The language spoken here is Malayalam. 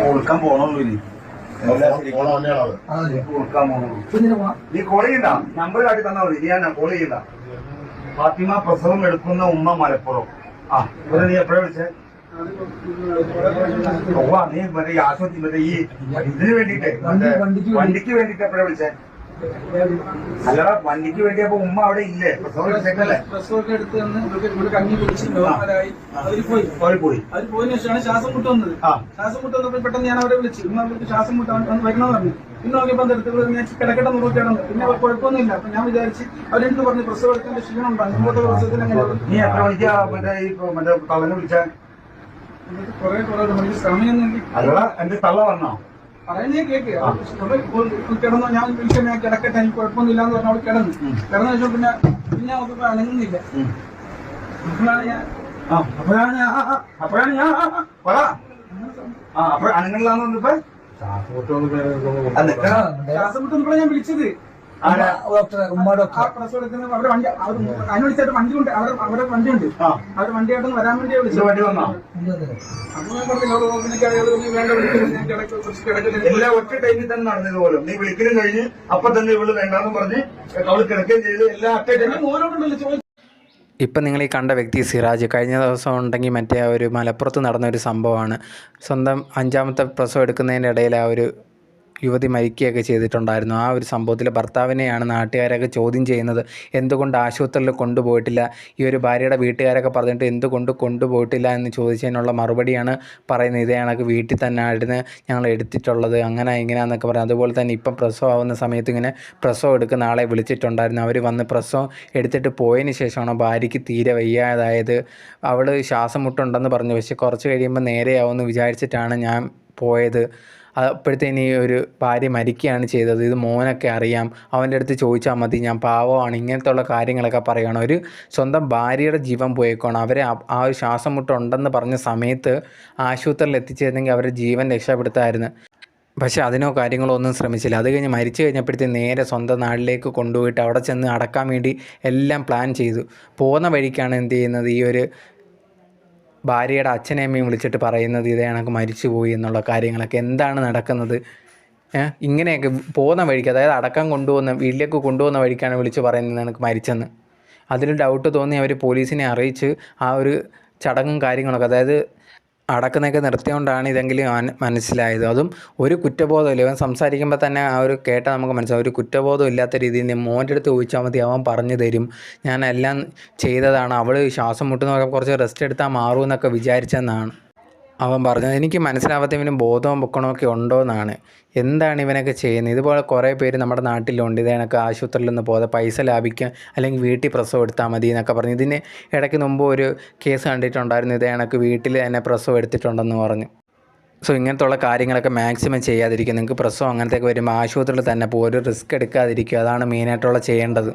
കൊടുക്കാൻ പോണുള്ളൂ ഇനി. നീ കോൾ ചെയ്യണ്ട. നമ്പർ കാട്ടി തന്നാ മതി. നീ ഞാൻ കോൾ ചെയ്യണ്ട. ഫാത്തിമ പ്രസവം എടുക്കുന്ന ഉമ്മ മലപ്പുറം. ആ ഇവിടെ നീ എപ്പോഴാ വിളിച്ചേ? ഓ നീ മറ്റേ ആശുപത്രി മറ്റേ ഈ ഇതിന് വേണ്ടിട്ടേ വണ്ടിക്ക് വേണ്ടിട്ട് എപ്പോഴാ വിളിച്ചേ? അല്ലടാ വണ്ടിക്ക് വേണ്ടി അപ്പൊ ഉമ്മ അവിടെ ഇല്ലേ? പ്രസവമൊക്കെ എടുത്ത് തന്ന് ഇവർക്ക് ഇവിടെ കഞ്ഞി കുടിച്ച് നോർമലായി അവർ പോയി. അവർ പോയി അവർ പോയതിനു ശേഷമാണ് ശ്വാസം മുട്ട് വന്നത്. ശ്വാസം മുട്ട് വന്നപ്പോൾ പെട്ടെന്ന് ഞാൻ അവരെ വിളിച്ചു. ഇന്ന് അവർക്ക് ശ്വാസം മുട്ട് വരണമെന്ന് പറഞ്ഞു. പിന്നെ നോക്കിയപ്പോൾ എന്തെടുത്ത് ഞാൻ കിടക്കട്ടെ പിന്നെ അവർ കുഴപ്പമൊന്നുമില്ല. അപ്പൊ ഞാൻ വിചാരിച്ച് അവരെന്ത് പറഞ്ഞു? പ്രസവം എടുക്കേണ്ട ക്ഷീണം ഉണ്ടാകും മുമ്പോട്ട് പ്രസവത്തിന് അങ്ങനെ നീ എത്ര മണിക്കാ മറ്റേ ഈ മറ്റേ തവനെ വിളിച്ചേ? കുറെ കുറെ മണിക്ക് അല്ലടാ എന്റെ തള്ള വന്നോ? പറയുന്നേ കേക്ക്. കിടന്നു ഞാൻ വിളിച്ചു ഞാൻ കിടക്കട്ടെ എനിക്ക് കുഴപ്പമൊന്നുമില്ല എന്ന് പറഞ്ഞു അവൾ കിടന്നു. കിടന്നു വെച്ചോ പിന്നെ പിന്നെ നമുക്ക് അനങ്ങുന്നില്ല. അപ്പോഴാണ് ഞാൻ അപ്പോഴാണ് ഞാൻ അപ്പോഴാണ് ഞാൻ ആ, ആ, പറ. ആ അപ്പൊ അനങ്ങളിലാന്ന് വന്നപ്പോ ശ്വാസം മുട്ട് ഞാൻ വിളിച്ചത്. അവരുടെ വണ്ടി ഉണ്ട് ഉണ്ട് വണ്ടിയായിട്ട് വരാൻ വേണ്ടി ഇത് വണ്ടി വന്നോ? അപ്പൊ ഞാൻ പറഞ്ഞു "ലോഡ് ഓപ്പണിലേക്ക് നീ വേണ്ട വിളിക്കുന്നത് ഞാൻ കിടക്ക കുറച്ച് എല്ലാം ഒറ്റ ടൈമിൽ തന്നെ നടന്നത് പോലും. നീ വിളിക്കലും കഴിഞ്ഞ് അപ്പൊ തന്നെ ഇവൾ വേണ്ടാന്ന് പറഞ്ഞ് അവൾ കിടക്കുകയും ചെയ്ത് എല്ലാം ഇപ്പം നിങ്ങൾ ഈ കണ്ട വ്യക്തി സിറാജ്. കഴിഞ്ഞ ദിവസം ഉണ്ടെങ്കിൽ മറ്റേ ആ ഒരു മലപ്പുറത്ത് നടന്ന ഒരു സംഭവമാണ്. സ്വന്തം അഞ്ചാമത്തെ പ്രസവം എടുക്കുന്നതിന്റെ ഇടയിൽ ആ ഒരു യുവതി മരിക്കുകയൊക്കെ ചെയ്തിട്ടുണ്ടായിരുന്നു. ആ ഒരു സംഭവത്തിൽ ഭർത്താവിനെയാണ് നാട്ടുകാരൊക്കെ ചോദ്യം ചെയ്യുന്നത്. എന്തുകൊണ്ട് ആശുപത്രിയിൽ കൊണ്ടുപോയിട്ടില്ല? ഈ ഒരു ഭാര്യയുടെ വീട്ടുകാരൊക്കെ പറഞ്ഞിട്ട് എന്തുകൊണ്ട് കൊണ്ടുപോയിട്ടില്ല എന്ന് ചോദിച്ചതിനുള്ള മറുപടിയാണ് പറയുന്നത്. ഇതേ കണക്ക് വീട്ടിൽ തന്നെ ആയിരുന്നു ഞങ്ങൾ എടുത്തിട്ടുള്ളത്. അങ്ങനെ ഇങ്ങനെയാന്നൊക്കെ പറഞ്ഞു. അതുപോലെ തന്നെ ഇപ്പം പ്രസവം ആവുന്ന സമയത്ത് ഇങ്ങനെ പ്രസവം എടുക്കുന്ന ആളെ വിളിച്ചിട്ടുണ്ടായിരുന്നു. അവർ വന്ന് പ്രസവം എടുത്തിട്ട് പോയതിന് ശേഷമാണ് ഭാര്യയ്ക്ക് തീരെ വയ്യാതായത്. അവൾ ശ്വാസം മുട്ടുണ്ടെന്ന് പറഞ്ഞു. പക്ഷെ കുറച്ച് കഴിയുമ്പോൾ നേരെയാവുമെന്ന് വിചാരിച്ചിട്ടാണ് ഞാൻ പോയത്. അപ്പോഴത്തേന് ഈ ഒരു ഭാര്യ മരിക്കുകയാണ് ചെയ്തത്. ഇത് മോനൊക്കെ അറിയാം. അവന്റെ അടുത്ത് ചോദിച്ചാൽ മതി. ഞാൻ പാവമാണ്. ഇങ്ങനത്തെ ഉള്ള കാര്യങ്ങളൊക്കെ പറയണം ഒരു സ്വന്തം ഭാര്യയുടെ ജീവൻ പോയേക്കോണം അവരെ ആ- ആ ഒരു ശ്വാസം മുട്ടുണ്ടെന്ന് പറഞ്ഞ സമയത്ത് ആശുപത്രിയിൽ എത്തിച്ചേരുന്നെങ്കിൽ അവരുടെ ജീവൻ രക്ഷപ്പെടുത്തായിരുന്നു. പക്ഷേ അതിനോ കാര്യങ്ങളോ ഒന്നും ശ്രമിച്ചില്ല. അത് കഴിഞ്ഞ് മരിച്ചു കഴിഞ്ഞപ്പോഴത്തേക്ക് നേരെ സ്വന്തം നാട്ടിലേക്ക് കൊണ്ടുപോയിട്ട് അവിടെ ചെന്ന് അടക്കാൻ വേണ്ടി എല്ലാം പ്ലാൻ ചെയ്തു. പോകുന്ന വഴിക്കാണ് എന്ത് ചെയ്യുന്നത്? ഈ ഒരു ഭാര്യയുടെ അച്ഛനെ അമ്മയും വിളിച്ചിട്ട് പറയുന്നത് ഇതേ കണക്ക് മരിച്ചുപോയി എന്നുള്ള കാര്യങ്ങളൊക്കെ എന്താണ് നടക്കുന്നത്? ഇങ്ങനെയൊക്കെ പോകുന്ന വഴിക്ക് അതായത് അടക്കം കൊണ്ടുപോകുന്ന വീട്ടിലേക്ക് കൊണ്ടുപോകുന്ന വഴിക്കാണ് വിളിച്ച് പറയുന്നത് എനിക്ക് മരിച്ചെന്ന്. അതിൽ ഡൗട്ട് തോന്നി അവർ പോലീസിനെ അറിയിച്ച് ആ ഒരു ചടങ്ങും കാര്യങ്ങളൊക്കെ അതായത് അടക്കുന്നതൊക്കെ നിർത്തിയോണ്ടാണ് ഇതെങ്കിലും മനസ്സിലായത്. അതും ഒരു കുറ്റബോധമില്ല. ഇവൻ സംസാരിക്കുമ്പോൾ തന്നെ ആ ഒരു കേട്ടാൽ നമുക്ക് മനസ്സിലാവും. ഒരു കുറ്റബോധം ഇല്ലാത്ത രീതിയിൽ നീ മോന്റെ അടുത്ത് ചോദിച്ചാൽ മതി അവൻ പറഞ്ഞു തരും. ഞാൻ എല്ലാം ചെയ്തതാണ്. അവൾ ശ്വാസം മുട്ടുന്നതൊക്കെ കുറച്ച് റെസ്റ്റ് എടുത്താൽ മാറുമെന്നൊക്കെ വിചാരിച്ചെന്നാണ്. അവൻ പറഞ്ഞു എനിക്ക് മനസ്സിലാവാത്ത ഇവനും ബോധവും പൊക്കണമൊക്കെ ഉണ്ടോ എന്നാണ് എന്താണ് ഇവനൊക്കെ ചെയ്യുന്നത്? ഇതുപോലെ കുറേ പേര് നമ്മുടെ നാട്ടിലുണ്ട്. ഇതേനൊക്കെ ആശുപത്രിയിൽ നിന്ന് പോകാതെ പൈസ ലാഭിക്കുക അല്ലെങ്കിൽ വീട്ടിൽ പ്രസവം എടുത്താൽ മതി എന്നൊക്കെ പറഞ്ഞു. ഇതിന് ഇടയ്ക്ക് മുമ്പ് ഒരു കേസ് കണ്ടിട്ടുണ്ടായിരുന്നു. ഇതേണക്ക് വീട്ടിൽ തന്നെ പ്രസവം എടുത്തിട്ടുണ്ടെന്ന് പറഞ്ഞു. സോ ഇങ്ങനത്തെ ഉള്ള കാര്യങ്ങളൊക്കെ മാക്സിമം ചെയ്യാതിരിക്കുക. നിങ്ങൾക്ക് പ്രസവം അങ്ങനത്തെയൊക്കെ വരുമ്പോൾ ആശുപത്രിയിൽ തന്നെ പോകും ഒരു റിസ്ക് എടുക്കാതിരിക്കുക. അതാണ് മെയിനായിട്ടുള്ള ചെയ്യേണ്ടത്.